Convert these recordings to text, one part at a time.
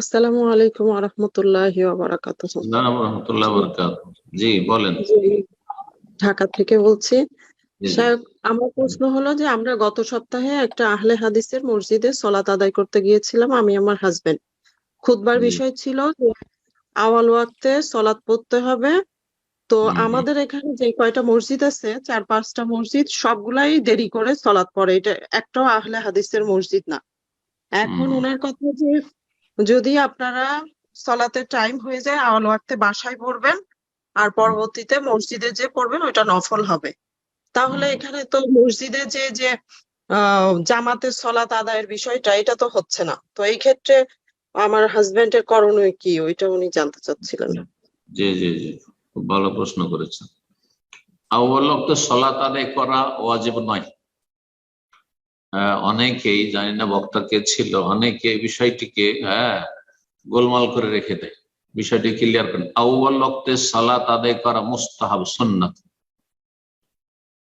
আসসালামু আলাইকুম ওয়া রাহমাতুল্লাহি ওয়া বারাকাতুহু। রহমতুল্লাহ বরকাত জি বলেন। ঢাকা থেকে বলছি। সাহেব আমার প্রশ্ন হলো যে আমরা গত সপ্তাহে একটা আহলে হাদিসের মসজিদে সলাত আদায় করতে গিয়েছিলাম আমি আমার হাজবেন্ড খুতবার বিষয় ছিল যে আওয়াল ওয়াক্তে সলাত পড়তে হবে। তো। আমাদের এখানে যে কয়টা মসজিদ আছে চার পাঁচটা মসজিদ সবগুলাই দেরি করে সলাত পড়ে। এটা একটাও আহলে হাদিসের মসজিদ না। এখন। ওনার কথা যে যদি আপনারা সলাতের টাইম হয়ে যায় আওয়াল ওয়াক্তে বাসায় পড়বেন আর পরবর্তীতে মসজিদে যে পড়বেন ওইটা নফল হবে। তাহলে এখানে তো মসজিদে যে যে আহ জামাতের সলাত আদায়ের বিষয়টা এটা তো হচ্ছে না। তো এই ক্ষেত্রে আমার হাজবেন্ডের করণীয় কি? ওইটা উনি জানতে চাচ্ছিলেন। জি জি জি। খুব ভালো প্রশ্ন করেছেন। আউ্বাল ওয়াক্তে সলাত আদায় করা ওয়াজিব নয়। অনেকেই, জানি না বক্তা কে ছিল, অনেকে বিষয়টিকে হ্যাঁ গোলমাল করে রেখে দেয়। বিষয়টি ক্লিয়ার করেন। আউ্বাল সালাত আদায় করা মুস্তাহাব, সুন্নাত।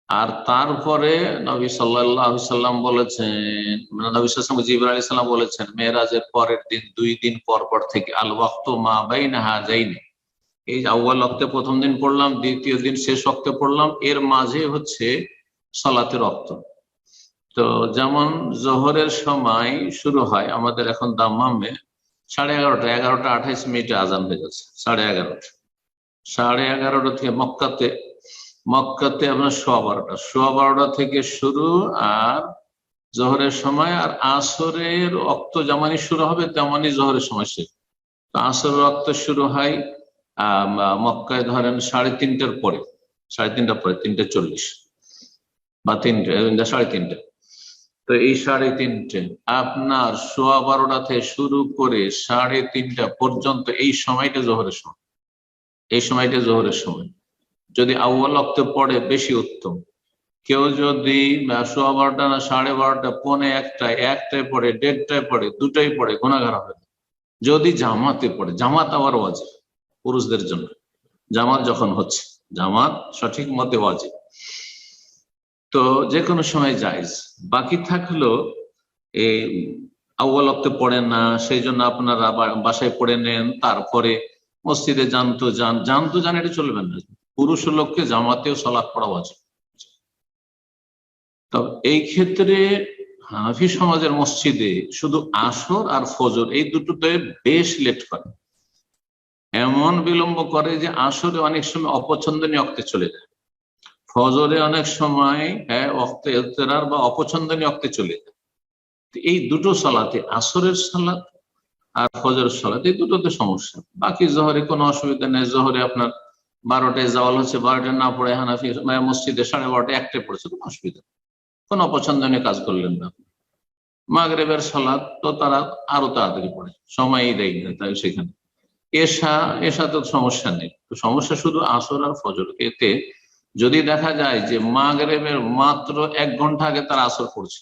আর তারপরে নবী সাল্লাহ সাল্লাম বলেছেন মানে নবী সাল্লাম জিবর আলী সাল্লাম বলেছেন, মেয়েরাজের পরের দিন, দুই দিন পর পর থেকে, আল ওয়াক্ত মা বাইনা হা যাইনি এই আউ্বাল অক্তে প্রথম দিন পড়লাম, দ্বিতীয় দিন শেষ অক্তে পড়লাম, এর মাঝে হচ্ছে সলাতের অক্ত তো যেমন জোহরের সময় শুরু হয়, আমাদের এখন দাম্মামে সাড়ে এগারোটা এগারোটা আঠাইশ মিনিটে আজান হয়ে যাচ্ছে, সাড়ে এগারোটা। সাড়ে এগারোটা থেকে মক্কাতে মক্কাতে আপনার সোয়া বারোটা সোয়া বারোটা থেকে শুরু আর জোহরের সময় আর আসরের অক্ত যেমনই শুরু হবে, তেমনই জোহরের সময় শেষ। তো আসরের অক্ত শুরু হয় মক্কায় ধরেন সাড়ে তিনটার পরে, সাড়ে তিনটার পরে, তিনটে চল্লিশ বা তিনটে, সাড়ে তিনটে। তো এই সাড়ে তিনটে। আপনার সোয়া বারোটা থেকে শুরু করে সাড়ে তিনটা পর্যন্ত এই সময়টা জোহরের সময়। এই সময়টা জোহরের সময়। যদি আউ্বাল অক্তে পড়ে, বেশি উত্তম। কেউ যদি সোয়া বারোটা না সাড়ে বারোটা, পৌনে একটায় একটায় পড়ে, দেড়টায় পড়ে দুটাই পড়ে গুণাগার হবে। যদি জামাতে পড়ে, জামাত আবার ওয়াজিব পুরুষদের জন্য। জামাত যখন হচ্ছে, জামাত সঠিক মতে ওয়াজিব। তো যে কোনো সময় জায়জ বাকি থাকল এই আউ্বাল অক্তে পড়েন না সেই জন্য আপনারা বাসায় পড়ে নেন, তারপরে মসজিদে জানতো যান। জানতো জান এটা চলবেন না। পুরুষ লোককে জামাতেও সলাৎ পড়া উচিত তবে এই ক্ষেত্রে হানাফি সমাজের মসজিদে শুধু আসর আর ফজর, এই দুটোতে বেশ লেট করে। এমন বিলম্ব করে যে আসরে অনেক সময় অপছন্দনীয় অক্তে চলে যায়। ফজরে অনেক সময় হ্যাঁ অক্তে ইফতেরার বা অপছন্দনীয় অক্তে চলে যায়। এই দুটো সালাতে, আসরের সালাত আর ফজরের সালাত, এই দুটোতে সমস্যা। বাকি জহরে কোনো অসুবিধা নেই। জহরে আপনার বারোটায় জাওয়াল হচ্ছে, বারোটায় না পড়ে হানাফি মসজিদে সাড়ে বারোটায় একটায় পড়েছে, কোনো অসুবিধা। কোনো অপছন্দনীয় কাজ করলেন না। মাগরেবের সালাদ তো তারা আরও তাড়াতাড়ি পড়ে, সময়ই দেয় না তাই সেখানে। এশা এশা তো সমস্যা নেই। তো সমস্যা শুধু আসর আর ফজর। এতে যদি দেখা যায় যে মাগরেবের মাত্র এক ঘণ্টা আগে তারা আসর পড়ছে,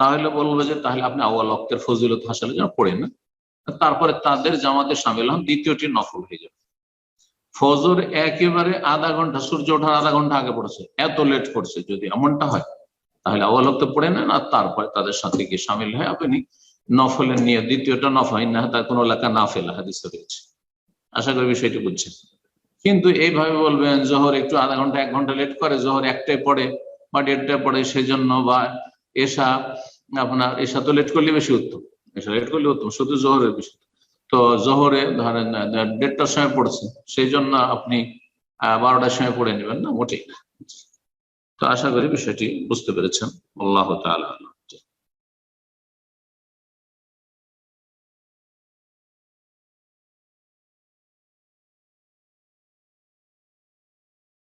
তাহলে বলব যে তাহলে আপনি আওয়াল অক্তের ফজিলত হাসালে যেন পড়েন তারপরে তাদের জামাতে সামিল হন, দ্বিতীয়টি নফল হয়ে যাবে। ফজর একেবারে আধা ঘণ্টা, সূর্য ওঠার আধা ঘণ্টা আগে পড়ছে, এত লেট করছে যদি এমনটা হয়, তাহলে আওয়াল অক্ত পড়ে নেন আর তারপরে তাদের সাথে গিয়ে সামিল হয় আপনি নফলের নিয়ে দ্বিতীয়টা নফল না তার কোনো এলাকা না ফেলা হাদিসে রয়েছে। আশা করি বিষয়টি বুঝছেন। কিন্তু এইভাবে বলবেন, জোহর একটু আধা ঘণ্টা, এক ঘণ্টা লেট করে, জোহর একটায় পড়ে বা দেড়টায় পড়ে সেজন্য বা এসা, আপনার এসা তো লেট করলে বেশি উত্তম। এসা লেট করলে উত্তম, শুধু জোহরের বিষয় তো জোহরে ধরেন দেড়টার সময় পড়ছে সেই জন্য আপনি বারোটার সময় পড়ে নেবেন না, মোটেই তো আশা করি বিষয়টি বুঝতে পেরেছেন। আল্লাহ আলম।